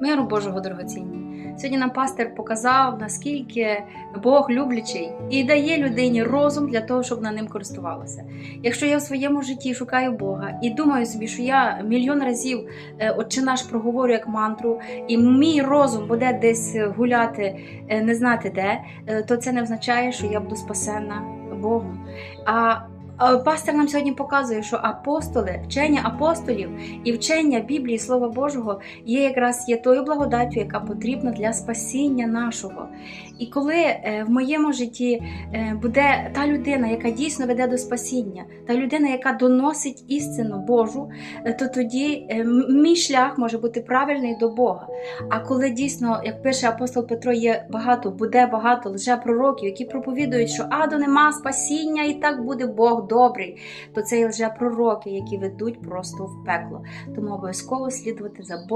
Миру Божого дорогоцінні. Сьогодні нам пастир показав, наскільки Бог люблячий і дає людині розум для того, щоб на ним користувалася. Якщо я в своєму житті шукаю Бога і думаю собі, що я мільйон разів е, Отче наш проговорю як мантру, і мій розум буде десь гуляти, е, не знати де, е, то це не означає, що я буду спасена Богом. А Пастор нам сьогодні показує, що апостоли, вчення апостолів і вчення Біблії Слова Божого є якраз є тою благодаттю, яка потрібна для спасіння нашого. І коли е, в моєму житті е, буде та людина, яка дійсно веде до спасіння, та людина, яка доносить істину Божу, е, то тоді е, мій шлях може бути правильний до Бога. А коли дійсно, як пише апостол Петро, є багато, буде багато лжепророків, які проповідують, що аду нема спасіння, і так буде Бог добрий, то це є лжепророки, які ведуть просто в пекло. Тому обов'язково слідувати за Божим.